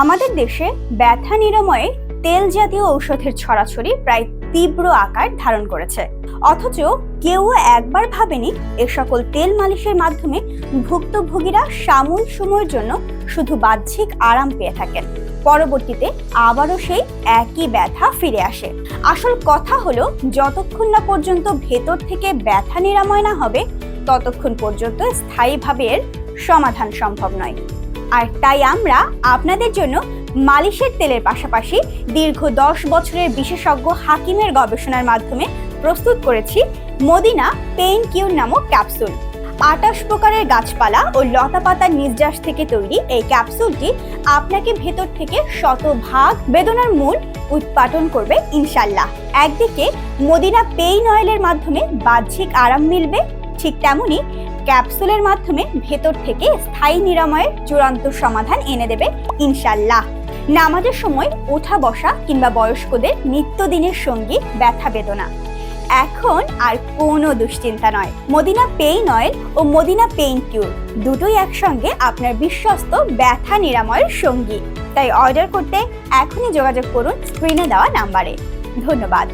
আমাদের দেশে ব্যথা নিরাময়ে তেল জাতীয় ঔষধের ছড়াছড়ি প্রায় তীব্র আকার ধারণ করেছে। অথচ কেউ একবার ভাবেনি এ সকল তেল মালিশের মাধ্যমে ভুক্তভোগীরা সাময়িক সময়ের জন্য শুধু বাহ্যিক আরাম পেয়ে থাকেন। পরবর্তীতে আবারও সেই একই ব্যথা ফিরে আসে। আসল কথা হলো, যতক্ষণ না পর্যন্ত ভেতর থেকে ব্যথা নিরাময় না হবে, ততক্ষণ পর্যন্ত স্থায়ীভাবে এর সমাধান সম্ভব নয়। আর তাই আমরা আপনাদের জন্য মালিশের তেলের পাশাপাশি দীর্ঘ দশ বছরের বিশেষজ্ঞ হাকিমের গবেষণার মাধ্যমে প্রস্তুত করেছি মদিনা পেইন কিউর নামক ক্যাপসুল। আটাশ প্রকারের গাছপালা ও লতাপাতার নির্যাস থেকে তৈরি এই ক্যাপসুলটি আপনাকে ভেতর থেকে শতভাগ বেদনার মূল উৎপাদন করবে ইনশাল্লাহ। একদিকে মদিনা পেইন অয়েলের মাধ্যমে বাহ্যিক আরাম মিলবে ঠিক তেমনি ক্যাপসুলের মাধ্যমে ভেতর থেকে স্থায়ী নিরাময়ের চূড়ান্ত সমাধান এনে দেবে ইনশাল্লাহ নামাজের সময় ওঠা বসা কিংবা বয়স্কদের নিত্যদিনের সঙ্গী ব্যথা বেদনা। এখন আর কোনো দুশ্চিন্তা নয়। মদিনা পেইন অয়েল ও মদিনা পেইন কিউর দুটোই একসঙ্গে আপনার বিশ্বস্ত ব্যথা নিরাময়ের সঙ্গী। তাই অর্ডার করতে এখনই যোগাযোগ করুন স্ক্রিনে দেওয়া নাম্বারে। ধন্যবাদ।